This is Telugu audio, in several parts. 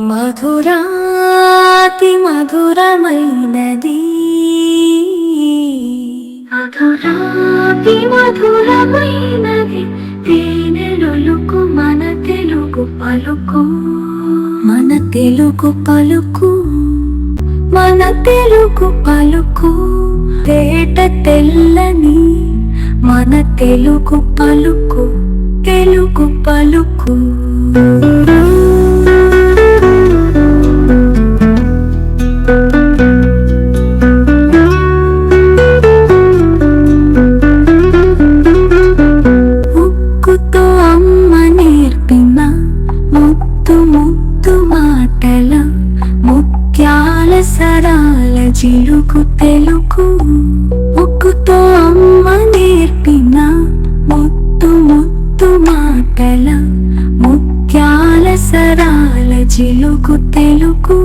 మధురాతి మధురమైనది. మధురాతి మధురమైనది తేనెలుకు మన తెలుగు పలుకు. మన తెలుగు పలుకు. మన తెలుగు పలుకు. తేట తెల్లని మన తెలుగు పలుకు. తెలుగు పలుకు. ముత్యాల జిలుకు చిలుకు తెలుగు ముక్కుతో అమ్మ నేర్పిన ముత్తు ముత్తు మాటల ముత్యాల సరాల చిలుకు తెలుగు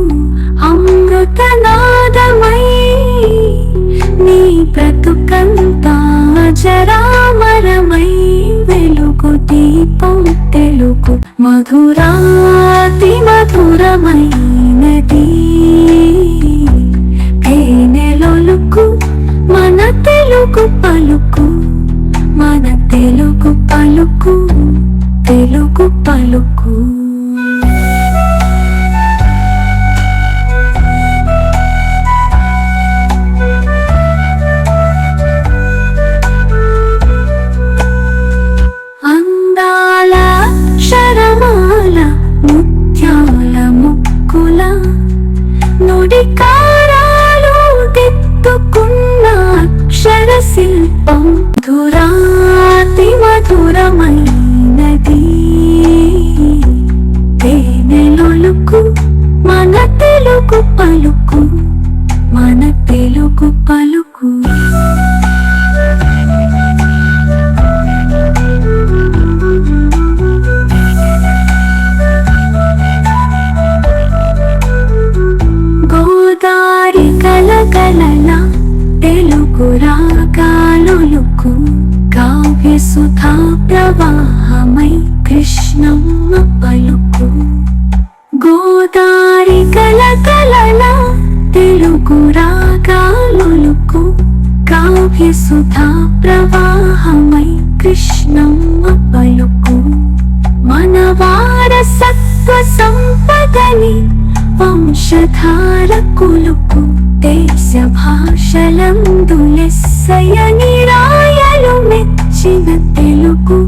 అమృతనాదమై నీ బ్రతుకంతా జరామరమై వెలుగు దీపం తెలుగు మధురాతి మధురమైనది తెలుగు పలుకు అందాల శరమాల ముత్యాల ముక్కుల నుడికారాలు దిద్దుకున్న అక్షర శిల్పం ధురాతి మధురమైనది గురాకాలులకు కావ్య సుధా ప్రవాహమై కృష్ణమ్మ పలుకు. గోదారి కలకలల తెలుగు రాగాలులకు కావ్య సుధా ప్రవాహమై కృష్ణమ్మ పలుకు. మనవార సత్వ సంపదని వంశధార కులుకు దేశ భాషలందులెస్సయని రాయలు మెచ్చిన తెలుగు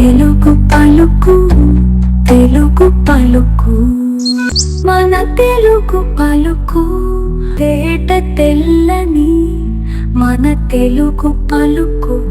తెలుగు పలుకు తెలుగు పలుకు మన తెలుగు పలుకు తేట తెల్లని మన తెలుగు పలుకు.